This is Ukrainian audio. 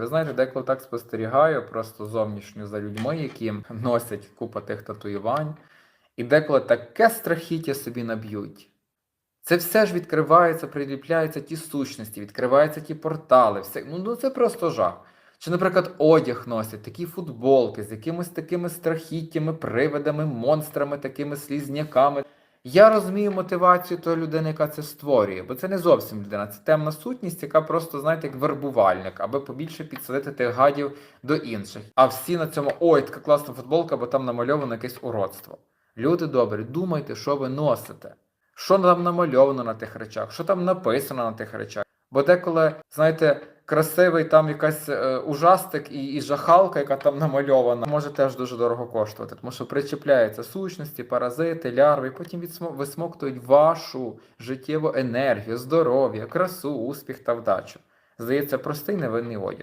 Ви знаєте, деколи так спостерігаю просто зовнішньо за людьми, які носять купу тих татуювань, і деколи таке страхіття собі наб'ють. Це все ж відкривається, приліпляються ті сущності, відкриваються ті портали. Все, ну, ну це просто жах. Чи, наприклад, одяг носять, такі футболки з якимись такими страхіттями, привидами, монстрами, такими слізняками. Я розумію мотивацію тої людини, яка це створює, бо це не зовсім людина, це темна сутність, яка просто, знаєте, як вербувальник, аби побільше підсадити тих гадів до інших. А всі на цьому ой, така класна футболка, бо там намальовано якесь уродство. Люди добрі, думайте, що ви носите. Що там намальовано на тих речах, що там написано на тих речах. Бо деколи, знаєте, красивий там якась е, ужастик і, і жахалка, яка там намальована, може теж дуже дорого коштувати, тому що причіпляються сущності, паразити, лярви, і потім висмоктують вашу життєву енергію, здоров'я, красу, успіх та вдачу. Здається, простий невинний одяг.